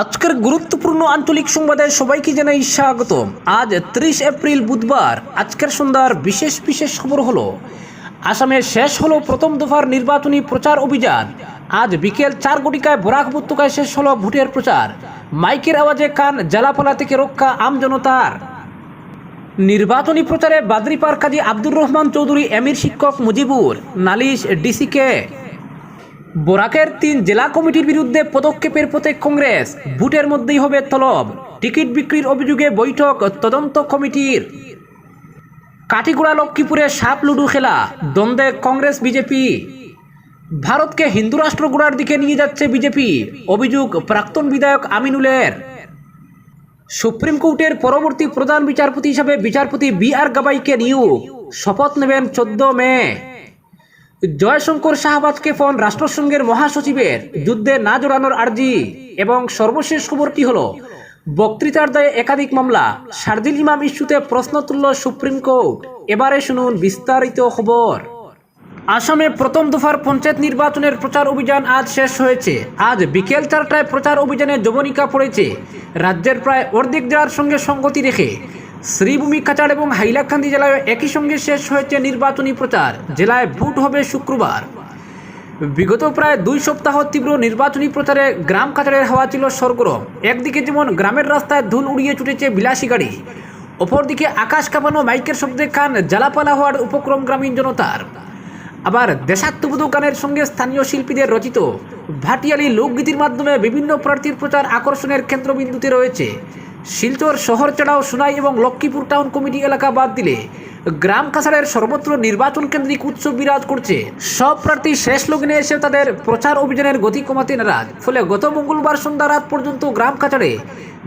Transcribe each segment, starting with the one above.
আজকের গুরুত্বপূর্ণ আঞ্চলিক সংবাদে সবাইকে জানাই স্বাগত আজ ত্রিশ এপ্রিল বুধবার, আজকের সন্ধ্যার বিশেষ বিশেষ খবর হলো, আসামে শেষ হলো প্রথম দফার নির্বাচনী প্রচার অভিযান। আজ বিকেল চার ঘটিকায় বরাক উপত্যকায় শেষ হলো ভোটের প্রচার। মাইকের আওয়াজে কান জ্বালাপালা থেকে রক্ষা আমজনতার নির্বাচনী প্রচারে বাদরিপার কাজী আব্দুর রহমান চৌধুরী, এমির শিক্ষক মুজিবুর, নালিশ ডিসিকে। বোরাকের তিন জেলা কমিটির বিরুদ্ধে পদক্ষেপের পথে কংগ্রেস। ভোটের মধ্যেই হবে তলব। টিকিট বিক্রির অভিযোগে বৈঠক তদন্ত কমিটির। কাটিগুড়া লক্ষ্মীপুরে সাপ লুডু খেলা, দ্বন্দ্বে কংগ্রেস, বিজেপি। ভারতকে হিন্দু রাষ্ট্র গড়ার দিকে নিয়ে যাচ্ছে বিজেপি। অভিযোগ প্রাক্তন বিধায়ক আমিনুলের। সুপ্রিম কোর্টের পরবর্তী প্রধান বিচারপতি হিসাবে বিচারপতি বি আর গাবাইকে নিয়োগ। শপথ নেবেন চোদ্দ মে। জয়শঙ্কর শাহবাজকে ফোন রাষ্ট্রসংঘের মহাসচিবের যুদ্ধে না জড়ানোর আর্জি এবং সর্বশেষ খবরটি হল? বক্তৃতার দায়ে একাধিক মামলা শারদিল ইমাম ইস্যুতে প্রশ্ন তুলল সুপ্রিম কোর্ট। এবারে শুনুন বিস্তারিত খবর। আসামে প্রথম দফার পঞ্চায়েত নির্বাচনের প্রচার অভিযান আজ শেষ হয়েছে। আজ বিকেল চারটায় প্রচার অভিযানে যবনিকা পড়েছে। রাজ্যের প্রায় অর্ধেক জেলার সঙ্গে সঙ্গতি রেখে শ্রীভূমি কাচাড় এবং হাইলাকান্দি জেলায় একই সঙ্গে শেষ হয়েছে নির্বাচনী প্রচার। জেলায় ভোট হবে শুক্রবার। বিগত প্রায় দুই সপ্তাহ তীব্র নির্বাচনী প্রচারে গ্রাম কাচারের হাওয়া ছিল সরগরম। একদিকে যেমন গ্রামের রাস্তায় ধুল উড়িয়ে ছুটেছে বিলাসী গাড়ি, অপরদিকে আকাশ কাঁপানো মাইকের শব্দে কান জ্বালাপালা হওয়ার উপক্রম গ্রামীণ জনতার। আবার দেশাত্মবোধক গানের সঙ্গে স্থানীয় শিল্পীদের রচিত ভাটিয়ালি লোকগীতির মাধ্যমে বিভিন্ন প্রার্থীর প্রচার আকর্ষণের কেন্দ্রবিন্দুতে রয়েছে। শিলচর শহর ছাড়াও সোনাই এবং লক্ষ্মীপুর টাউন কমিটি এলাকা বাদ দিলে গ্রাম কাছাড়ের সর্বত্র নির্বাচন কেন্দ্রিক উৎসব বিরাজ করছে। সব প্রার্থী শেষ লগ্নে এসে তাদের প্রচার অভিযানের গতি কমাতে নারাজ। ফলে গত মঙ্গলবার সন্ধ্যা রাত পর্যন্ত গ্রাম কাছাড়ে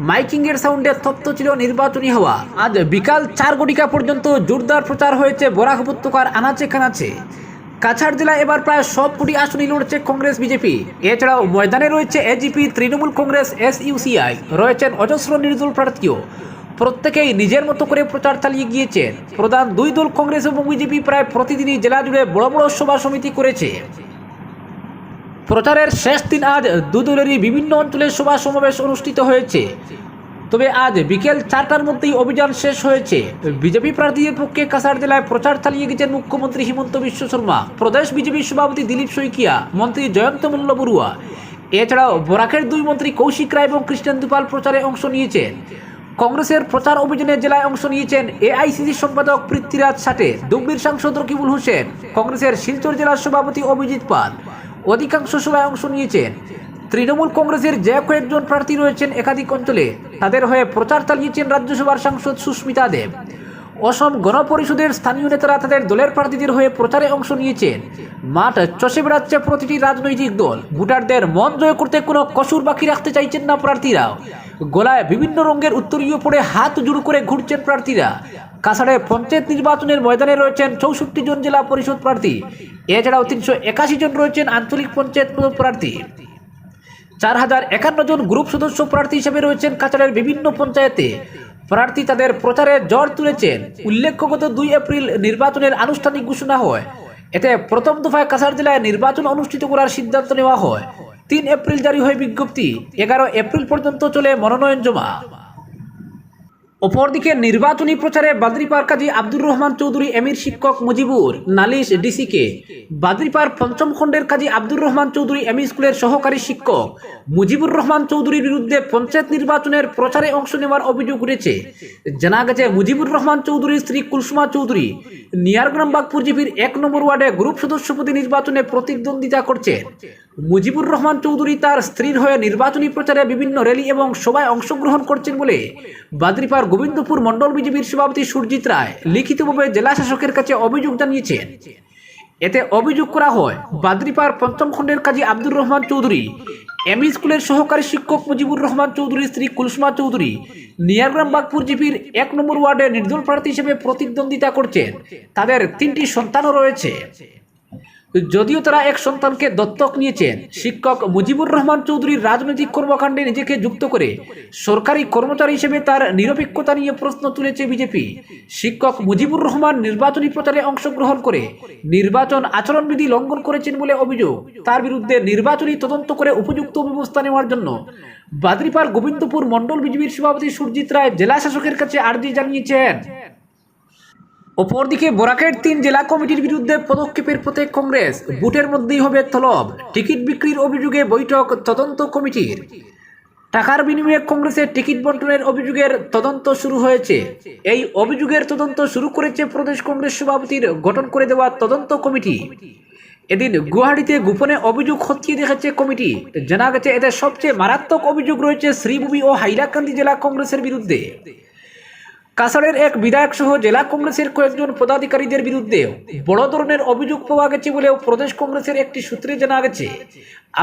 মাইকিংয়ের সাউন্ডে তপ্ত ছিল নির্বাচনী হওয়া। আজ বিকাল চার ঘটিকা পর্যন্ত জোরদার প্রচার হয়েছে বরাক উপত্যকার আনাচে কানাচে কাছাড় জেলায় এবার প্রায় সব কোটি আসনই লড়ছে কংগ্রেস, বিজেপি। এছাড়াও ময়দানে রয়েছে AGP Trinamool Congress S UCI রয়েছেন অজস্র নির্দল প্রার্থীও। প্রত্যেকেই নিজের মতো করে প্রচার চালিয়ে গিয়েছেন। প্রধান দুই দল কংগ্রেস এবং বিজেপি প্রায় প্রতিদিনই জেলা জুড়ে বড় বড় সভা সমিতি করেছে। প্রচারের শেষ দিন আজ দু দলেরই বিভিন্ন অঞ্চলে সভা সমাবেশ অনুষ্ঠিত হয়েছে। তবে আজ বিকেল চারটার মধ্যেই অভিযান শেষ হয়েছে। বিজেপি প্রার্থীদের পক্ষে কাছাড় জেলায় প্রচার চালিয়ে গেছেন মুখ্যমন্ত্রী হিমন্ত বিশ্ব শর্মা। প্রদেশ বিজেপি সভাপতি দিলীপ শইকিয়া, মন্ত্রী জয়ন্ত মল্ল বড়ুয়া। এছাড়াও বরাকের দুই মন্ত্রী কৌশিক রায় এবং কৃষ্ণেন দুপাল প্রচারে অংশ নিয়েছেন। কংগ্রেসের প্রচার অভিযানে জেলায় অংশ নিয়েছেন এআইসিসি সম্পাদক পৃথ্বীরাজ সাটে দুব্বির সাংসদ রকিবুল হোসেন, কংগ্রেসের শিলচর জেলার সভাপতি অভিজিৎ পাল। অধিকাংশ সভায় অংশ নিয়েছেন। তৃণমূল কংগ্রেসের যে কয়েকজন প্রার্থী রয়েছেন একাধিক অঞ্চলে, তাদের হয়ে প্রচার চালিয়েছেন রাজ্যসভার সাংসদ সুস্মিতা দেব। অসম গণপরিষদের স্থানীয় নেতারা তাদের দলের প্রার্থীদের হয়ে প্রচারে অংশ নিয়েছেন। মাঠ চষে বেড়াচ্ছে প্রতিটি রাজনৈতিক দল। ভোটারদের মন জয় করতে কোনো কসুর বাকি রাখতে চাইছেন না প্রার্থীরাও। গলায় বিভিন্ন রঙের উত্তরীয় পড়ে হাত জুড়ু করে ঘুরছেন প্রার্থীরা। কাছাড়ে পঞ্চায়েত নির্বাচনের ময়দানে রয়েছেন চৌষট্টি জন জেলা পরিষদ প্রার্থী। এছাড়াও তিনশো একাশি জন রয়েছেন আঞ্চলিক পঞ্চায়েত প্রার্থী। চার হাজার একান্ন জন গ্রুপ সদস্য প্রার্থী হিসেবে রয়েছেন কাছাড়ের বিভিন্ন পঞ্চায়েতে। প্রার্থী তাদের প্রচারে জ্বর তুলেছেন। উল্লেখ্য গত দুই এপ্রিল নির্বাচনের আনুষ্ঠানিক ঘোষণা হয়। এতে প্রথম দফায় কাছাড় জেলায় নির্বাচন অনুষ্ঠিত করার সিদ্ধান্ত নেওয়া হয়। তিন এপ্রিল জারি হয় বিজ্ঞপ্তি। এগারো এপ্রিল পর্যন্ত চলে মনোনয়ন জমা। অপরদিকে নির্বাচনী প্রচারে বাদরিপার কাজী আব্দুর রহমান চৌধুরী, এমির শিক্ষক মুজিবুর, নালিশ ডিসিকে। বাদরিপার পঞ্চম খণ্ডের কাজী আব্দুর রহমান চৌধুরী এমি স্কুলের সহকারী শিক্ষক মুজিবুর রহমান চৌধুরীর বিরুদ্ধে পঞ্চায়েত নির্বাচনের প্রচারে অংশ নেওয়ার অভিযোগ উঠেছে। জানা গেছে, মুজিবুর রহমান চৌধুরীর স্ত্রী কুলসুমা চৌধুরী নিয়ারগ্রাম বাগপুর জিপির এক নম্বর ওয়ার্ডে গ্রুপ সদস্যপতি নির্বাচনে প্রতিদ্বন্দ্বিতা করছেন মুজিবুর রহমান চৌধুরী তার স্ত্রীর হয়ে নির্বাচনী প্রচারে বিভিন্ন র্যালি এবং সভায় অংশগ্রহণ করছেন বলে বাদ্রিপার গোবিন্দপুর মণ্ডল বিজেপির সভাপতি সুরজিৎ রায় লিখিতভাবে জেলা শাসকের কাছে অভিযোগ জানিয়েছেন। এতে অভিযোগ করা হয় বাদ্রিপার পঞ্চম খণ্ডের কাজী আব্দুর রহমান চৌধুরী এমই স্কুলের সহকারী শিক্ষক মুজিবুর রহমান চৌধুরীর স্ত্রী কুলসমা চৌধুরী নিয়ারগ্রাম বাগপুর জিপির এক নম্বর ওয়ার্ডে নির্দল প্রার্থী হিসেবে প্রতিদ্বন্দ্বিতা করছেন। তাদের তিনটি সন্তানও রয়েছে। যদিও তারা এক সন্তানকে দত্তক নিয়েছেন, শিক্ষক মুজিবুর রহমান চৌধুরীর রাজনৈতিক কর্মকাণ্ডে নিজেকে যুক্ত করে সরকারি কর্মচারী হিসেবে তার নিরপেক্ষতা নিয়ে প্রশ্ন তুলেছে বিজেপি। শিক্ষক মুজিবুর রহমান নির্বাচনী প্রচারে অংশগ্রহণ করে নির্বাচন আচরণবিধি লঙ্ঘন করেছেন বলে অভিযোগ। তার বিরুদ্ধে নির্বাচনী তদন্ত করে উপযুক্ত ব্যবস্থা নেওয়ার জন্য বাদরিপার গোবিন্দপুর মণ্ডল বিজেপির সভাপতি সুরজিৎ রায় জেলা শাসকের কাছে আর্জি জানিয়েছেন। অপরদিকে বরাকের তিন জেলা কমিটির বিরুদ্ধে পদক্ষেপের পথে কংগ্রেস, বুটের মধ্যেই হবে তলব, টিকিট বিক্রির অভিযোগে বৈঠক তদন্ত কমিটির। টাকার বিনিময়ে কংগ্রেসের টিকিট বন্টনের অভিযোগের তদন্ত শুরু হয়েছে। এই অভিযোগের তদন্ত শুরু করেছে প্রদেশ কংগ্রেস সভাপতির গঠন করে দেওয়া তদন্ত কমিটি। এদিন গুয়াহাটিতে গোপনে অভিযোগ খতিয়ে দেখেছে কমিটি। জানা গেছে, এতে সবচেয়ে মারাত্মক অভিযোগ রয়েছে শ্রীভূমি ও হাইলাকান্দি জেলা কংগ্রেসের বিরুদ্ধে। কাছাড়ের এক বিধায়ক সহ জেলা কংগ্রেসের কয়েকজন পদাধিকারীদের বিরুদ্ধে বড় ধরনের অভিযোগ পাওয়া গেছে বলেও প্রদেশ কংগ্রেসের একটি সূত্রে জানা গেছে।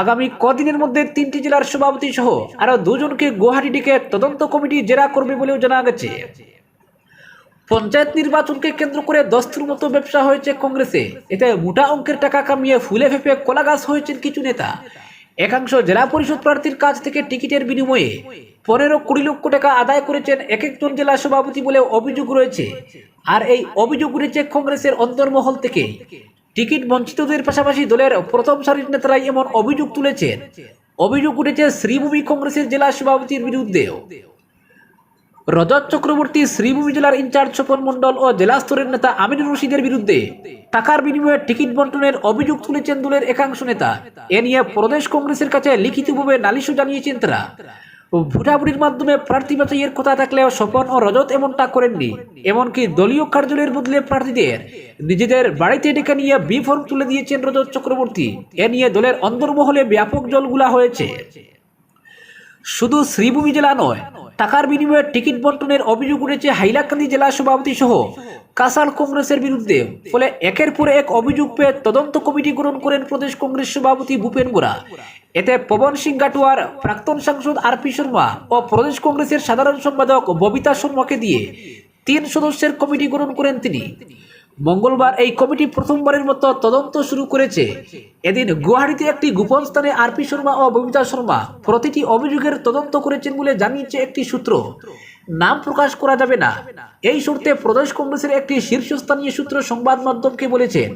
আগামী কদিনের মধ্যে তিনটি জেলার সভাপতি সহ আরও দুজনকে গুয়াহাটি ডেকে তদন্ত কমিটি জেরা করবে বলেও জানা গেছে। পঞ্চায়েত নির্বাচনকে কেন্দ্র করে দস্তুর মতো ব্যবসা হয়েছে কংগ্রেসে। এতে মোটা অঙ্কের টাকা কামিয়ে ফুলে ফেপে কলা গাছ হয়েছেন কিছু নেতা। একাংশ জেলা পরিষদ প্রার্থীর কাছ থেকে টিকিটের বিনিময়ে পনেরো কুড়ি লক্ষ টাকা আদায় করেছেন এক একজন জেলা সভাপতি বলে অভিযোগ রয়েছে। আর এই অভিযোগ উঠেছে কংগ্রেসের অন্তর্মহল থেকে। টিকিট বঞ্চিতদের পাশাপাশি দলের প্রথম সারির নেতারাই এমন অভিযোগ তুলেছেন। অভিযোগ উঠেছে শ্রীভূমি কংগ্রেসের জেলা সভাপতির বিরুদ্ধেও। রজত চক্রবর্তী শ্রীভূমি জেলার ইনচার্জ স্বপন মণ্ডল ও জেলা স্তরের নেতা আমিনুর রশিদের বিরুদ্ধে টাকার বিনিময়ে টিকিট বন্টনের অভিযোগ তুলেছেন দলের একাংশ নেতা। এ নিয়ে প্রদেশ কংগ্রেসের কাছে লিখিতভাবে নালিশও জানিয়েছেন তারা। ভোটাভুটির মাধ্যমে প্রার্থী বাছাইয়ের কথা থাকলেও স্বপন ও রজত এমনটা করেননি। এমনকি দলীয় কার্যালয়ের বদলে প্রার্থীদের নিজেদের বাড়িতে ডেকে নিয়ে বি ফর্ম তুলে দিয়েছেন রজত চক্রবর্তী। এ নিয়ে দলের অন্দরমহলে ব্যাপক জলগুলা হয়েছে। শুধু শ্রীভূমি জেলা নয় টাকার বিনিময়ে টিকিট বন্টনের অভিযোগ উঠেছে হাইলাকান্দি জেলা সভাপতি সহ কাসাল কংগ্রেসের বিরুদ্ধে। ফলে একের পর এক অভিযোগ পেয়ে তদন্ত কমিটি গ্রহণ করেন প্রদেশ কংগ্রেস সভাপতি ভূপেন বোরা। এতে পবন সিং গাটুয়ার, প্রাক্তন সাংসদ আর পি শর্মা ও প্রদেশ কংগ্রেসের সাধারণ সম্পাদক ববিতা শর্মাকে দিয়ে তিন সদস্যের কমিটি গ্রহণ করেন তিনি। মঙ্গলবার এই কমিটি প্রথমবারের মতো তদন্ত শুরু করেছে। এদিন গুয়াহাটিতে একটি গোপন স্থানে আরপি শর্মা ও ববিতা শর্মা প্রতিটি অভিযোগের তদন্ত করেছেন বলে জানিয়েছে একটি সূত্র। নাম প্রকাশ করা যাবে না। এই শর্তে প্রদেশ কংগ্রেসের একটি শীর্ষস্থানীয় সূত্র সংবাদ মাধ্যমকে বলেছেন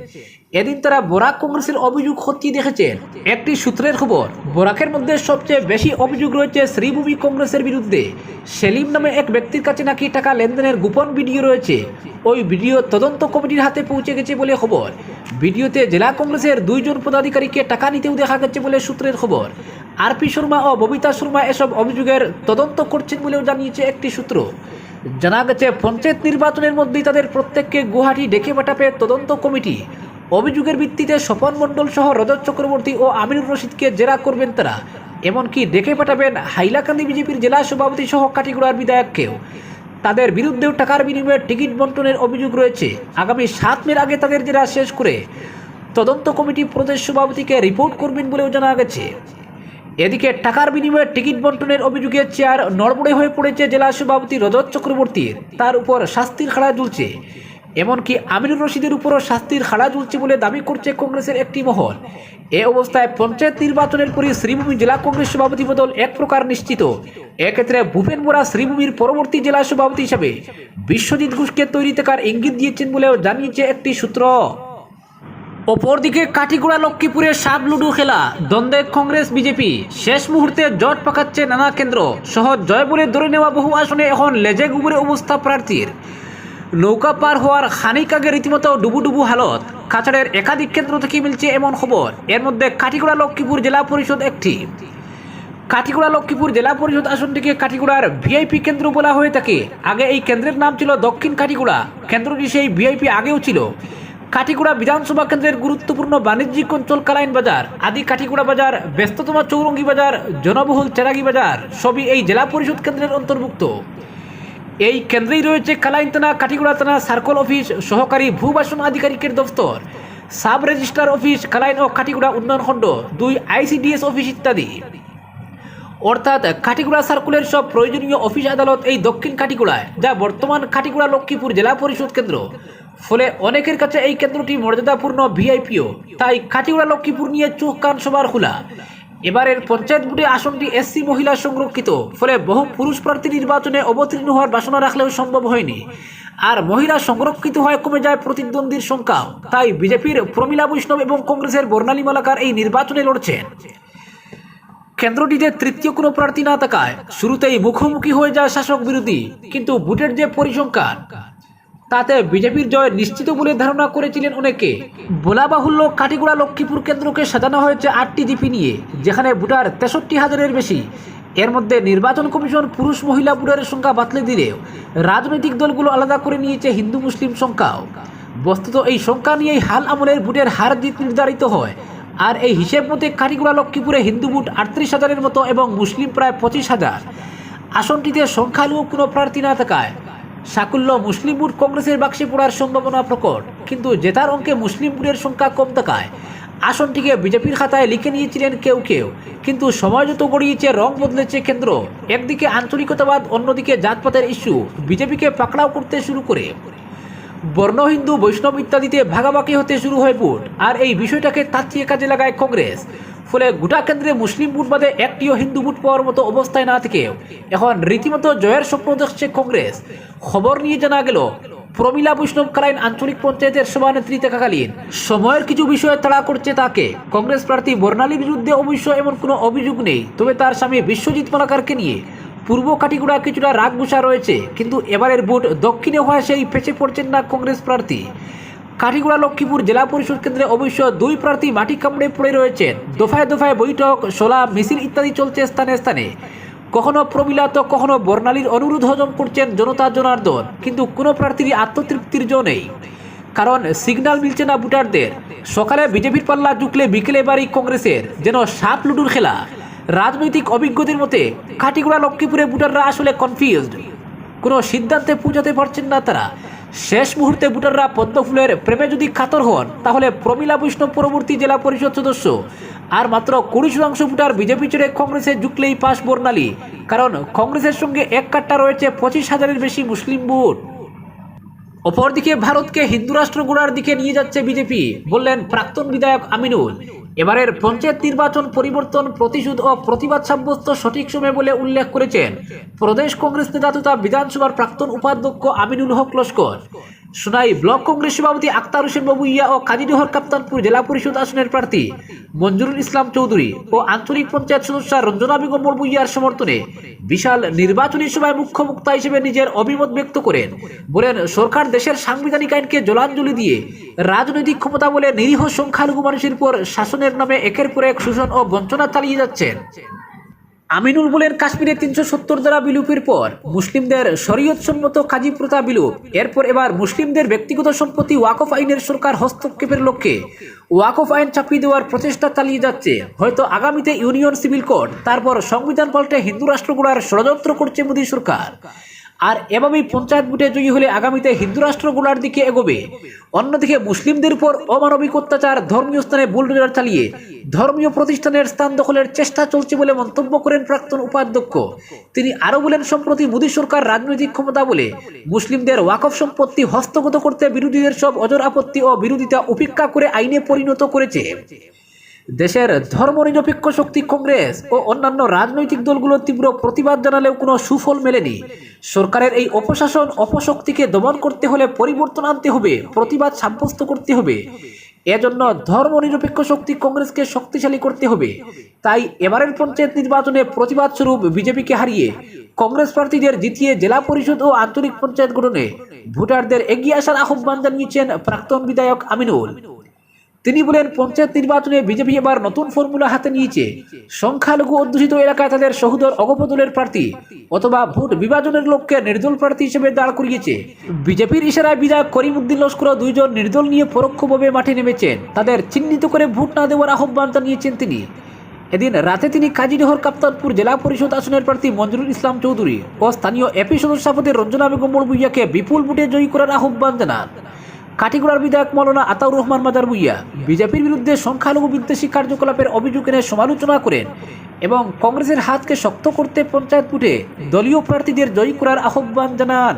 এদিন তারা বরাক কংগ্রেসের অভিযোগ খতিয়ে দেখেছেন একটি সূত্রের খবর, বরাকের মধ্যে সবচেয়ে বেশি অভিযোগ রয়েছে শ্রীভূমি কংগ্রেসের বিরুদ্ধে। সেলিম নামে এক ব্যক্তির কাছে নাকি টাকা লেনদেনের গোপন ভিডিও রয়েছে। ওই ভিডিও তদন্ত কমিটির হাতে পৌঁছে গেছে বলে খবর। ভিডিওতে জেলা কংগ্রেসের দুইজন পদাধিকারীকে টাকা নিতেও দেখা গেছে বলে সূত্রের খবর। আরপি শর্মা ও ববিতা শর্মা এসব অভিযোগের তদন্ত করছেন বলেও জানিয়েছে একটি সূত্র। জানা গেছে, পঞ্চায়েত নির্বাচনের মধ্যেই তাদের প্রত্যেককে গুয়াহাটি ডেকে পাঠাবে তদন্ত কমিটি। অভিযোগের ভিত্তিতে স্বপন মণ্ডল সহ রজত চক্রবর্তী ও আমিনুর রশিদকে জেরা করবেন তারা। এমনকি ডেকে পাঠাবেন হাইলাকান্দি বিজেপির জেলা সভাপতি সহ কাটিগুড়ার বিধায়ককেও। তাদের বিরুদ্ধেও টাকার বিনিময়ে টিকিট বন্টনের অভিযোগ রয়েছে। আগামী সাত মের আগে তাদের জেরা শেষ করে তদন্ত কমিটি প্রদেশ সভাপতিকে রিপোর্ট করবেন বলেও জানা গেছে। এদিকে টাকার বিনিময়ে টিকিট বন্টনের অভিযোগে চেয়ার নড়বড়ে হয়ে পড়েছে জেলা সভাপতি রজত চক্রবর্তীর তার উপর শাস্তির খাড়া ঝুলছে। এমনকি আমিনুর রশিদের উপরও শাস্তির খাড়া ঝুলছে বলে দাবি করছে কংগ্রেসের একটি মহল। এ অবস্থায় পঞ্চায়েত নির্বাচনের পরই শ্রীভূমি জেলা কংগ্রেস সভাপতি বদল এক প্রকার নিশ্চিত। এক্ষেত্রে ভূপেন বোরা শ্রীভূমির পরবর্তী জেলা সভাপতি হিসাবে বিশ্বজিৎ ঘোষকে তৈরি থাকার ইঙ্গিত দিয়েছেন বলেও জানিয়েছে একটি সূত্র। অপরদিকে কাটিগুড়া লক্ষ্মীপুরে সাপ লুডু খেলা। দ্বন্দ্বে কংগ্রেস, বিজেপি। শেষ মুহূর্তে জট পাকাচ্ছে নানা কেন্দ্র। সহজ জয় বলে ধরে নেওয়া বহু আসনে এখন লেজে গুবুরে অবস্থা প্রার্থীর। নৌকা পার হওয়ার খানিক আগে রীতিমতো ডুবুডুবু হালত। কাছাড়ের একাধিক কেন্দ্র থেকে মিলছে এমন খবর। এর মধ্যে কাটিগুড়া লক্ষ্মীপুর জেলা পরিষদ একটি। কাটিগুড়া লক্ষ্মীপুর জেলা পরিষদ আসনটিকে কাটিগুড়ার ভিআইপি কেন্দ্র বলা হয়ে থাকে। আগে এই কেন্দ্রের নাম ছিল দক্ষিণ কাটিগুড়া কেন্দ্রটি সেই ভিআইপি আগেও ছিল। কাটিগুড়া বিধানসভা কেন্দ্রের গুরুত্বপূর্ণ বাণিজ্যিক অঞ্চল কালাইন বাজার, আদি কাটিগুড়া বাজার, ব্যস্ততম চৌরঙ্গি বাজার, জনবহুল চেরাগি বাজার, সবই এই জেলা পরিষদ কেন্দ্রের অন্তর্ভুক্ত। এই কেন্দ্রেই রয়েছে কালাইন থানা কাটিগুড়া থানা, সার্কল অফিস, সহকারী ভূবাসন আধিকারিকের দফতর, সাব রেজিস্ট্রার অফিস, কালাইন ও কাটিগুড়া উন্নয়ন খণ্ড, দুই আইসিডিএস অফিস ইত্যাদি। অর্থাৎ কাটিগুড়া সার্কুলের সব প্রয়োজনীয় অফিস আদালত এই দক্ষিণ কাটিগুড়ায় যা বর্তমান কাটিগুড়া লক্ষ্মীপুর জেলা পরিষদ কেন্দ্র। ফলে অনেকের কাছে এই কেন্দ্রটি মর্যাদাপূর্ণ ভিআইপিও। তাই কাটিগুড়া লক্ষ্মীপুর নিয়ে চোখ কান সবার খোলা। এবারের পঞ্চায়েত ভোটে আসনটি এসসি মহিলা সংরক্ষিত। ফলে বহু পুরুষ প্রার্থী নির্বাচনে অবতীর্ণ হওয়ার বাসনা রাখলেও সম্ভব হয়নি। আর মহিলা সংরক্ষিত হয় কমে যায় প্রতিদ্বন্দ্বীর সংখ্যাও তাই বিজেপির প্রমীলা বৈষ্ণব এবং কংগ্রেসের বর্ণালী মালাকার এই নির্বাচনে লড়ছেন। কেন্দ্রটিতে তৃতীয় কোনো প্রার্থী না থাকায় শুরুতেই মুখোমুখি হয়ে যায় শাসক বিরোধী। কিন্তু ভোটের যে পরিসংখ্যান তাতে বিজেপির জয় নিশ্চিত বলে ধারণা করেছিলেন অনেকে। বলা বাহুল্য কাটিগুড়া লক্ষ্মীপুর কেন্দ্রকে সাজানো হয়েছে আটটি জিপি নিয়ে, যেখানে ভোটার তেষট্টি হাজারের বেশি। এর মধ্যে নির্বাচন কমিশন পুরুষ মহিলা ভোটারের সংখ্যা বাতলে দিলেও রাজনৈতিক দলগুলো আলাদা করে নিয়েছে হিন্দু মুসলিম সংখ্যাও। বস্তুত এই সংখ্যা নিয়েই হাল আমলের ভোটের হার জিত নির্ধারিত হয়। আর এই হিসেব মতে কাটিগুড়া লক্ষ্মীপুরে হিন্দু ভোট আটত্রিশ হাজারের মতো এবং মুসলিম প্রায় পঁচিশ হাজার। আসনটিতে সংখ্যালঘু কোনো প্রার্থী না থাকায় সাকুল্য মুসলিমপুর কংগ্রেসের বাক্সে পড়ার সম্ভাবনা প্রকট। কিন্তু জেতার অঙ্কে মুসলিমপুরের সংখ্যা কম থাকায় আসনটিকে বিজেপির খাতায় লিখে নিয়েছিলেন কেউ কেউ। কিন্তু সময় যত গড়িয়েছে, রং বদলেছে কেন্দ্র। একদিকে আঞ্চলিকতাবাদ, অন্যদিকে জাতপাতের ইস্যু। বিজেপিকে পাকড়াও করতে শুরু করে। বর্ণ, হিন্দু, বৈষ্ণব ইত্যাদিতে ভাগাভাগি হতে শুরু হয় ভোট। আর এই বিষয়টাকে তাচ্ছিয়ে কাজে লাগায় কংগ্রেস। ফলে গোটা কেন্দ্রে মুসলিম ভোট বাদে একটিও হিন্দু ভোট পাওয়ার মতো অবস্থায় না থেকে এখন রীতিমতো জয়ের স্বপ্ন দেখছে কংগ্রেস। খবর নিয়ে জানা গেল, প্রমিলা বৈষ্ণব কালাইন আঞ্চলিক পঞ্চায়েতের সভানেত্রী থাকাকালীন সময়ের কিছু বিষয়ে তাড়া করছে তাকে। কংগ্রেস প্রার্থী বর্ণালীর বিরুদ্ধে অবশ্য এমন কোনো অভিযোগ নেই, তবে তার স্বামী বিশ্বজিৎ মালাকারকে নিয়ে পূর্ব কাটিগুড়া কিছুটা রাগ গুছা রয়েছে, কিন্তু এবারের ভোট দক্ষিণে হওয়া সেই পেছে পড়ছেন না কংগ্রেস প্রার্থী। কাটিগুড়া লক্ষ্মীপুর জেলা পরিষদ কেন্দ্রে অবশ্য দুই প্রার্থী মাটি কামড়ে পড়ে রয়েছেন। দফায় দফায় বৈঠক সোলা মিছিল ইত্যাদি চলছে স্থানে স্থানে। কখনো প্রমিলা, তো কখনো বর্ণালীর অনুরোধ হজম করছেন জনতা জনার্দন, কিন্তু কোনো প্রার্থীর আত্মতৃপ্তির জো নেই। কারণ সিগন্যাল মিলছে না ভোটারদের। সকালে বিজেপির পাল্লা ঢুকলে বিকেলে বাড়ি কংগ্রেসের, যেন সাপ লুডুর খেলা। রাজনৈতিক অভিজ্ঞদের মতে কাটিগুড়া লক্ষ্মীপুরে ভোটাররা আসলে কনফিউজড কোনো সিদ্ধান্তে পৌঁছাতে পারছেন না তারা। শেষ মুহূর্তে ভোটাররা পদ্মফুলের প্রেমে যদি কাতর হন, তাহলে প্রমিলা বৈষ্ণব পরবর্তী জেলা পরিষদ সদস্য। আর মাত্র কুড়ি শতাংশ ভোটার বিজেপি ছেড়ে কংগ্রেসে ঢুকলেই পাশ বর্ণালী। কারণ কংগ্রেসের সঙ্গে এক কাট্টা রয়েছে পঁচিশ হাজারের বেশি মুসলিম ভোট। অপরদিকে ভারতকে হিন্দু রাষ্ট্র গড়ার দিকে নিয়ে যাচ্ছে বিজেপি, বললেন প্রাক্তন বিধায়ক আমিনুল। এবারের পঞ্চায়েত নির্বাচন পরিবর্তন প্রতিশোধ ও প্রতিবাদ সাব্যস্ত সঠিক সময় বলে উল্লেখ করেছেন। প্রদেশ কংগ্রেস নেতা তথা বিধানসভার প্রাক্তন উপাধ্যক্ষ আমিনুল হক লস্কর। সোনাই ব্লক কংগ্রেস সভাপতি আক্তার হোসেন বাবুইয়া ও কাজীডহর কাপ্তানপুর জেলা পরিষদ আসনের প্রার্থী মঞ্জুরুল ইসলাম চৌধুরী ও আঞ্চলিক পঞ্চায়েত সদস্য রঞ্জনা বেগম বলবুইয়ার সমর্থনে বিশাল নির্বাচনী সভায় মুখ্য বক্তা হিসেবে নিজের অভিমত ব্যক্ত করেন। বলেন, সরকার দেশের সাংবিধানিক আইনকে জলাঞ্জলি দিয়ে রাজনৈতিক ক্ষমতা বলে নিরীহ সংখ্যালঘু মানুষের উপর শাসনের নামে একের পর এক শোষণ ও বঞ্চনা চালিয়ে যাচ্ছেন। আমিনুল বলেন কাশ্মীরে তিনশো সত্তর দ্বারা বিলুপের পর মুসলিমদের শরীয়ত সম্মত কাজী প্রথা বিলুপ। এরপর এবার মুসলিমদের ব্যক্তিগত সম্পত্তি ওয়াকফ আইনের সরকার হস্তক্ষেপের লক্ষ্যে ওয়াকফ আইন চাপিয়ে দেওয়ার প্রচেষ্টা চালিয়ে যাচ্ছে। হয়তো আগামীতে ইউনিয়ন সিভিল কোর্ট তারপর সংবিধান পাল্টে হিন্দু রাষ্ট্রগুলার ষড়যন্ত্র করছে মোদী সরকার। আর এভাবেই পঞ্চায়েত ভোটে জয়ী হলে আগামীতে হিন্দু রাষ্ট্র গোলার দিকে এগোবে। অন্যদিকে মুসলিমদের উপর অমানবিক অত্যাচার ধর্মীয় স্থানে বুলডোজার চালিয়ে ধর্মীয় প্রতিষ্ঠানের স্থান দখলের চেষ্টা চলছে বলে মন্তব্য করেন প্রাক্তন উপাধ্যক্ষ। তিনি আরও বলেন, সম্প্রতি মোদী সরকার রাজনৈতিক ক্ষমতা বলে মুসলিমদের ওয়াকফ সম্পত্তি হস্তগত করতে বিরোধীদের সব অজর আপত্তি ও বিরোধিতা উপেক্ষা করে আইনে পরিণত করেছে। দেশের ধর্মনিরপেক্ষ শক্তি কংগ্রেস ও অন্যান্য রাজনৈতিক দলগুলো তীব্র প্রতিবাদ জানালেও কোনো সুফল মেলেনি। সরকারের এই অপশাসন অপশক্তিকে দমন করতে হলে পরিবর্তন আনতে হবে, প্রতিবাদ সাব্যস্ত করতে হবে। এজন্য ধর্মনিরপেক্ষ শক্তি কংগ্রেসকে শক্তিশালী করতে হবে। তাই এবারের পঞ্চায়েত নির্বাচনে প্রতিবাদ স্বরূপ বিজেপিকে হারিয়ে কংগ্রেস প্রার্থীদের জিতিয়ে জেলা পরিষদ ও আঞ্চলিক পঞ্চায়েত গঠনে ভোটারদের এগিয়ে আসার আহ্বান জানিয়েছেন প্রাক্তন বিধায়ক আমিনুল। তিনি বলেন, পঞ্চায়েত নির্বাচনে বিজেপি এবার নতুন ফর্মুলা হাতে নিয়েছে। সংখ্যালঘু অধ্যুষিত এলাকায় তাদের সহোদর অগপদলের প্রার্থী অথবা ভোট বিভাজনের লক্ষ্যে নির্দল প্রার্থী হিসেবে দাঁড় করিয়েছে। বিজেপির ইশারায় বিধায়ক করিমউদ্দিন লস্কর দুইজন নির্দল নিয়ে পরোক্ষভাবে মাঠে নেমেছেন। তাদের চিহ্নিত করে ভোট না দেওয়ার আহ্বান জানিয়েছেন তিনি। এদিন রাতে তিনি কাজীডহর কাপ্তানপুর জেলা পরিষদ আসনের প্রার্থী মঞ্জুরুল ইসলাম চৌধুরী ও স্থানীয় এপি সদস্যপতি রঞ্জনা বেগম বড়বুইয়াকে বিপুল ভোটে জয়ী করার আহ্বান জানান। কাটিগড়ার বিধায়ক মৌলানা আতাউর রহমান মাদার বুইয়া বিজেপির বিরুদ্ধে সংখ্যালঘু বিদ্বেষী কার্যকলাপের অভিযোগ এনে সমালোচনা করেন এবং কংগ্রেসের হাতকে শক্ত করতে পঞ্চায়েত ভোটে দলীয় প্রার্থীদের জয়ী করার আহ্বান জানান।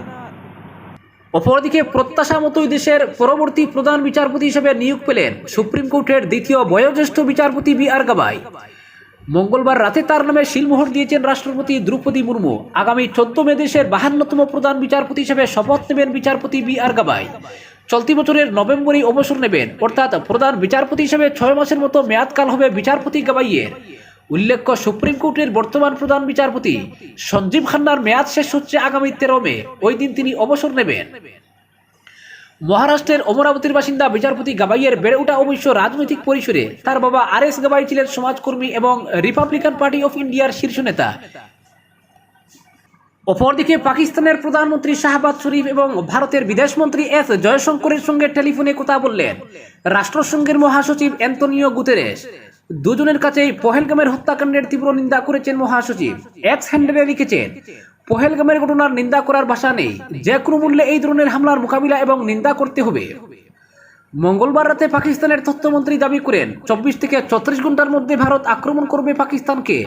অপরদিকে প্রত্যাশা মতোই দেশের পরবর্তী প্রধান বিচারপতি হিসেবে নিয়োগ পেলেন সুপ্রিম কোর্টের দ্বিতীয় বয়োজ্যেষ্ঠ বিচারপতি বি আর গাবাই মঙ্গলবার রাতে তার নামে শিলমোহর দিয়েছেন রাষ্ট্রপতি দ্রৌপদী মুর্মু। আগামী চোদ্দ মে দেশের বাহান্নতম প্রধান বিচারপতি হিসেবে শপথ নেবেন বিচারপতি বি আর গাবাই চলতি বছরের নভেম্বরেই অবসর নেবেন। অর্থাৎ প্রধান বিচারপতি হিসেবে ছয় মাসের মতো মেয়াদকাল হবে বিচারপতি গাবাইয়ের। উল্লেখ্য, সুপ্রিম কোর্টের বর্তমান প্রধান বিচারপতি সঞ্জীব খান্নার মেয়াদ শেষ হচ্ছে আগামী তেরো মে। ওই দিন তিনি অবসর নেবেন। মহারাষ্ট্রের অমরাবতীর বাসিন্দা বিচারপতি গাবাইয়ের বেড়ে ওঠা অবশ্য রাজনৈতিক পরিসরে তার বাবা আর এস গাবাই ছিলেন সমাজকর্মী এবং রিপাবলিকান পার্টি অফ ইন্ডিয়ার শীর্ষ নেতা। অপরদিকে পাকিস্তানের প্রধানমন্ত্রী শাহবাজ শরীফ এবং ভারতের বিদেশমন্ত্রী এস জয়শঙ্করের সঙ্গে টেলিফোনে কথা বললেন। রাষ্ট্রসংঘের মহাসচিব অ্যান্তনিও গুতেরেস দুজনের কাছেই পহেলগামের হত্যাকাণ্ডের তীব্র নিন্দা করেছেন মহাসচিব। এক্স হ্যান্ডেলে লিখেছেন, পহেলগামের ঘটনার নিন্দা করার ভাষা নেই। যে কোনো মূল্যে এই ধরনের হামলার মোকাবিলা এবং নিন্দা করতে হবে। মঙ্গলবার রাতে পাকিস্তানের তথ্যমন্ত্রী দাবি করেন, চব্বিশ থেকে ছত্রিশ ঘণ্টার মধ্যে ভারত আক্রমণ করবে পাকিস্তানকে।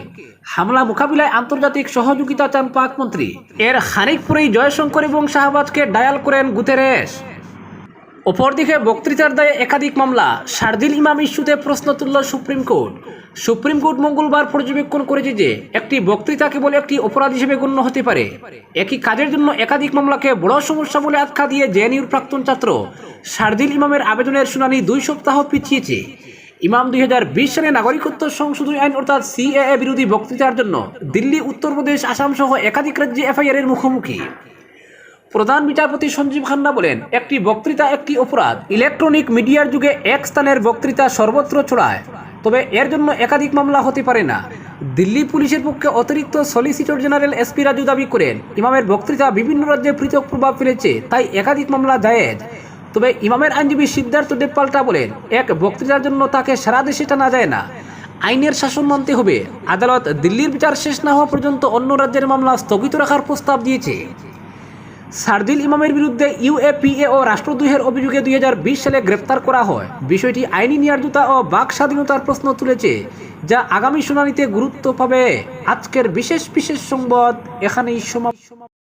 হামলা মোকাবিলায় আন্তর্জাতিক সহযোগিতা চান পাক মন্ত্রী। এর খানিক পরেই জয়শঙ্কর এবং শাহবাজকে ডায়াল করেন গুতেরেস অপরদিকে বক্তৃতার দায়ে একাধিক মামলা, শারদিল ইমাম ইস্যুতে প্রশ্ন তুলল সুপ্রিম কোর্ট। সুপ্রিম কোর্ট মঙ্গলবার পর্যবেক্ষণ করেছে যে, একটি বক্তৃতা কেবল একটি অপরাধ হিসেবে গণ্য হতে পারে। একই কাজের জন্য একাধিক মামলাকে বড় সমস্যা বলে আখ্যা দিয়ে জেএনইউর প্রাক্তন ছাত্র শারদিল ইমামের আবেদনের শুনানি দুই সপ্তাহ পিছিয়েছে। ইমাম দুই হাজার বিশ সালে নাগরিকত্ব সংশোধনী আইন অর্থাৎ সিএএ বিরোধী বক্তৃতার জন্য দিল্লি উত্তরপ্রদেশ আসাম সহ একাধিক রাজ্যে এফআইআর এর মুখোমুখি। প্রধান বিচারপতি সঞ্জীব খান্না বলেন, একটি বক্তৃতা একটি অপরাধ। ইলেকট্রনিক মিডিয়ার যুগে এক স্থানের বক্তৃতা সর্বত্র ছড়ায়, তবে এর জন্য একাধিক মামলা হতে পারে না। দিল্লি পুলিশের পক্ষে অতিরিক্ত সলিসিটর জেনারেল এসপি রাজু দাবি করেন, ইমামের বক্তৃতা বিভিন্ন রাজ্যে পৃথক প্রভাব ফেলেছে, তাই একাধিক মামলা জায়েজ। তবে ইমামের আইনজীবী সিদ্ধার্থ দেব পাল্টা বলেন, এক বক্তৃতার জন্য তাকে সারা দেশে টানা যায় না। আইনের শাসন মানতে হবে। আদালত দিল্লির বিচার শেষ না হওয়া পর্যন্ত অন্য রাজ্যের মামলা স্থগিত রাখার প্রস্তাব দিয়েছে। সার্দিল ইমামের বিরুদ্ধে ইউএপিএ ও রাষ্ট্রদ্রোহের অভিযোগে দুই হাজার বিশ সালে গ্রেপ্তার করা হয়। বিষয়টি আইনি ন্যায্যতা ও বাক স্বাধীনতার প্রশ্ন তুলেছে, যা আগামী শুনানিতে গুরুত্ব পাবে। আজকের বিশেষ বিশেষ সংবাদ, এখানেই সমাপ্ত।